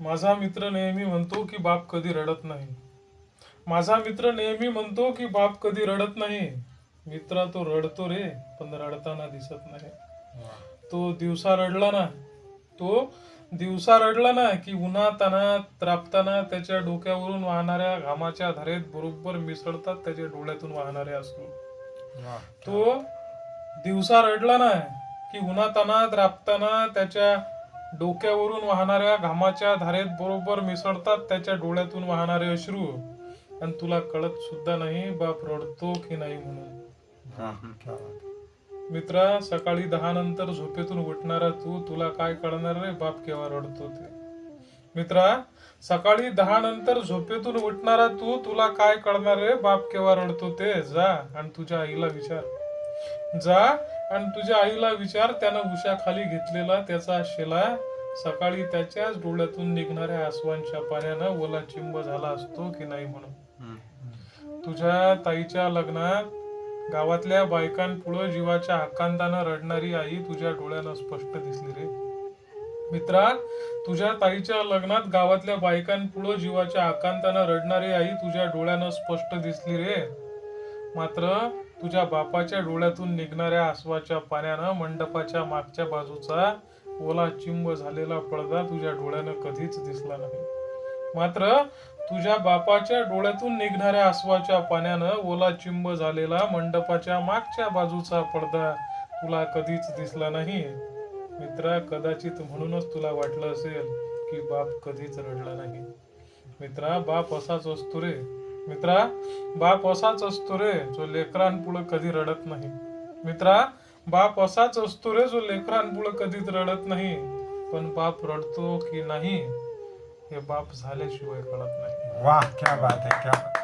माझा मित्र नेहमी म्हणतो की बाप कधी रडत नाही. माझा मित्र नेहमी म्हणतो की बाप कधी रडत नाही. मित्रा तो रडतो रे पण रडताना दिसत नाही. तो दिवसा रडला ना तो दिवसा रडला ना की उन्हा तानात त्रापताना त्याच्या डोक्यावरून वाहणाऱ्या घामाच्या धारेत बरोबर मिसळतात त्याच्या डोळ्यातून वाहणारे अश्रू. तो दिवसा रडला ना की उन्हातानात राबताना त्याच्या डोक्यावरून वाहणाऱ्या घामाच्या धारेत बरोबर मिसळतात त्याच्या डोळ्यातून वाहणारे अश्रू. आणि तुला कळत सुद्धा नाही बाप रडतो की नाही म्हणून. मित्रा सकाळी दहा नंतर झोपेतून उठणारा तू तुला काय कळणार रे? बाप केव्हा रडतो ते? मित्रा सकाळी दहा नंतर झोपेतून उठणारा तू तुला काय कळणार रे? बाप केव्हा रडतो ते? जा आणि तुझ्या आईला विचार. जा आणि तुझ्या आईला विचार त्यानं उशाखाली घेतलेला त्याचा शेला सकाळी त्याच्याच डोळ्यातून निघणाऱ्या आसवांच्या पाण्यानं ओला चिंब झाला असतो की नाही म्हणून. तुझ्या ताईच्या लग्नात गावातल्या बायकांपुढं जीवाच्या आकांतानं रडणारी आई तुझ्या डोळ्यानं स्पष्ट दिसली रे. मित्रा तुझ्या ताईच्या लग्नात गावातल्या बायकांपुढं जीवाच्या आकांतानं रडणारी आई तुझ्या डोळ्यानं स्पष्ट दिसली रे. मात्र तुझ्या बापाच्या डोळ्यातून निघणाऱ्या आसवाच्या पाण्यानं मंडपाच्या मागच्या बाजूचा ओला चिंब झालेला पडदा तुझ्या डोळ्यानं कधीच दिसला नाही. मात्र तुझ्या बापाच्या डोळ्यातून निघणाऱ्या आसवाच्या पाण्यानं ओला चिंब झालेला मंडपाच्या मागच्या बाजूचा पडदा तुला कधीच दिसला नाही. मित्रा कदाचित म्हणूनच तुला वाटलं असेल की बाप कधीच रडला नाही. मित्रा बाप असाच असतो रे. मित्रा बाप असाच असतो रे जो लेकरांपुढं कधी रडत नाही. मित्रा बाप असाच असतो रे जो लेकरांपुढं कधीच रडत नाही. पण बाप रडतो की नाही हे बाप झाल्याशिवाय कळत नाही. वाह क्या बात आहे क्या